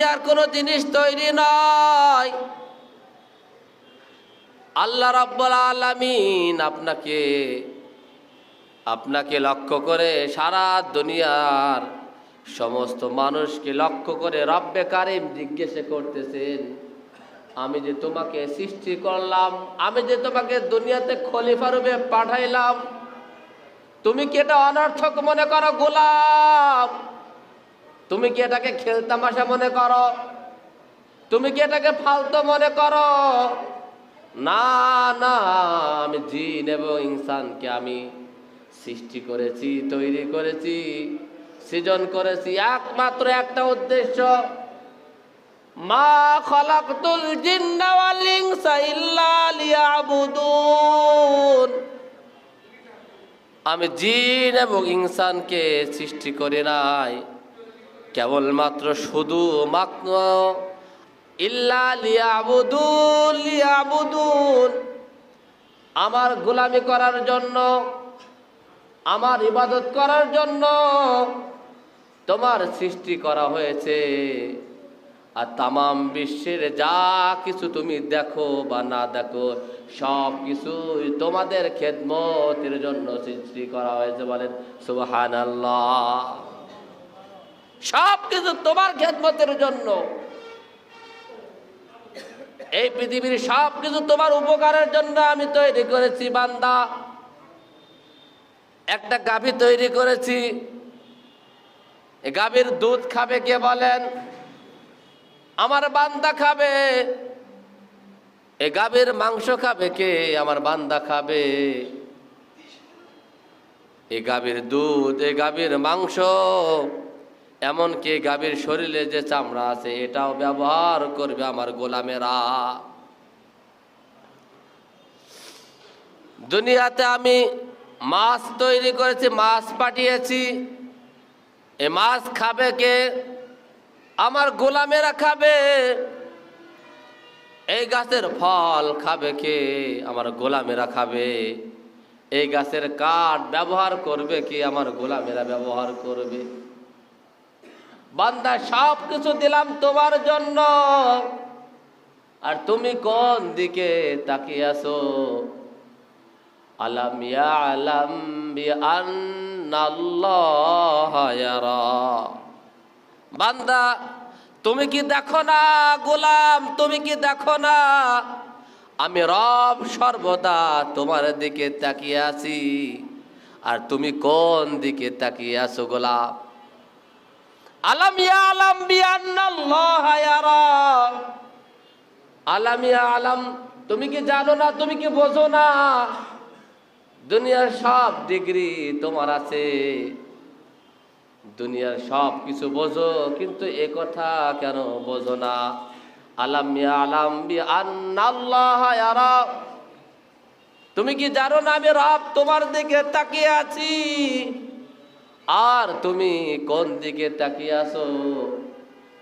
আর কোনো জিনিস তৈরি নয়। আল্লাহ রাব্বুল আলামিন আপনাকে আপনাকে লক্ষ্য করে সারা দুনিয়ার সমস্ত মানুষকে লক্ষ্য করে রব্বে কারিম জিজ্ঞেস করতেছেন, আমি যে তোমাকে সৃষ্টি করলাম, আমি যে তোমাকে দুনিয়াতে খলিফা রূপে পাঠাইলাম, তুমি কি এটা অনর্থক মনে করো, গোলাম? তুমি কি এটাকে খেলতামাশা মনে করো? তুমি কি এটাকে ফালতু মনে করো? না না, আমি জিন এবং ইনসানকে আমি সৃষ্টি করেছি, তৈরি করেছি, সৃজন করেছি। একমাত্র একটা উদ্দেশ্য। মা লিয়াবুদুন। আমি জিন এবং ইনসানকে সৃষ্টি করে নাই। কেবলমাত্র শুধু ইল্লা লিয়াবুদুন। আমার গোলামি করার জন্য, আমার ইবাদত করার জন্য তোমার সৃষ্টি করা হয়েছে। আর তামাম বিশ্বের যা কিছু তুমি দেখো বা না দেখো, সব কিছু তোমাদের খেদমতের জন্য সৃষ্টি করা হয়েছে বলেন সুবাহান সব কিছু তোমার খেদমতের জন্য। এই পৃথিবীর সব কিছু তোমার উপকারের জন্য আমি তৈরি করেছি, বান্দা। একটা গাভী তৈরি করেছি। গাভীর দুধ খাবে কে বলেন? আমার বান্দা খাবে। এ গাভীর মাংস খাবে কে? আমার বান্দা খাবে। এ গাভীর দুধ এ গাভীর মাংস। এমনকি গাভীর শরীরে যে চামড়া আছে, এটাও ব্যবহার করবে আমার গোলামেরা। দুনিয়াতে আমি মাছ তৈরি করেছি, মাছ পাঠিয়েছি। এ মাছ খাবে কে? আমার গোলামেরা খাবে। এই গাছের ফল খাবে কে? আমার গোলামেরা খাবে। এই গাছের কাঠ ব্যবহার করবে কি? আমার গোলামেরা ব্যবহার করবে। বান্দা সব কিছু দিলাম তোমার জন্য। আর তুমি কোন দিকে তাকিয়ে আছো? আলাম ইয়ালাম বিআন্নাল্লাহ ইয়ারা। বান্দা, তুমি কি দেখো না গোলাম? তুমি কি দেখো না? আমি রব সর্বদা তোমার দিকে তাকিয়ে আছি। আর তুমি কোন দিকে তাকিয়ে আছো গোলাম? আলাম আলাম তুমি কি জানো না, তুমি কি বোঝো না? দুনিয়ার সব ডিগ্রি তোমার আছে। দুনিয়ার সব কিছু বোঝো, কিন্তু এ কথা কেন বোঝো না? আলাম আলাম তুমি কি জানো না আমি রব তোমার দিকে তাকিয়ে আছি? আর তুমি কোন দিকে তাকিয়ে আছো?